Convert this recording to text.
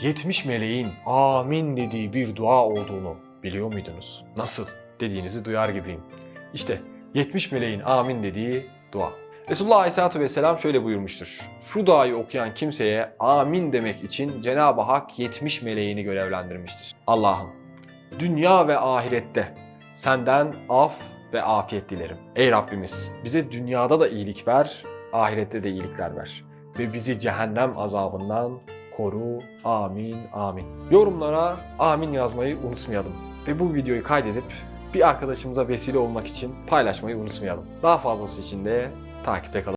70 meleğin amin dediği bir dua olduğunu biliyor muydunuz? Nasıl dediğinizi duyar gibiyim. İşte 70 meleğin amin dediği dua. Resulullah Aleyhisselatü Vesselam şöyle buyurmuştur. Şu duayı okuyan kimseye amin demek için Cenab-ı Hak 70 meleğini görevlendirmiştir. Allah'ım dünya ve ahirette senden af ve afiyet dilerim. Ey Rabbimiz bize dünyada da iyilik ver, ahirette de iyilikler ver. Ve bizi cehennem azabından koru. Amin, amin. Yorumlara amin yazmayı unutmayalım. Ve bu videoyu kaydedip bir arkadaşımıza vesile olmak için paylaşmayı unutmayalım. Daha fazlası için de takipte kalın.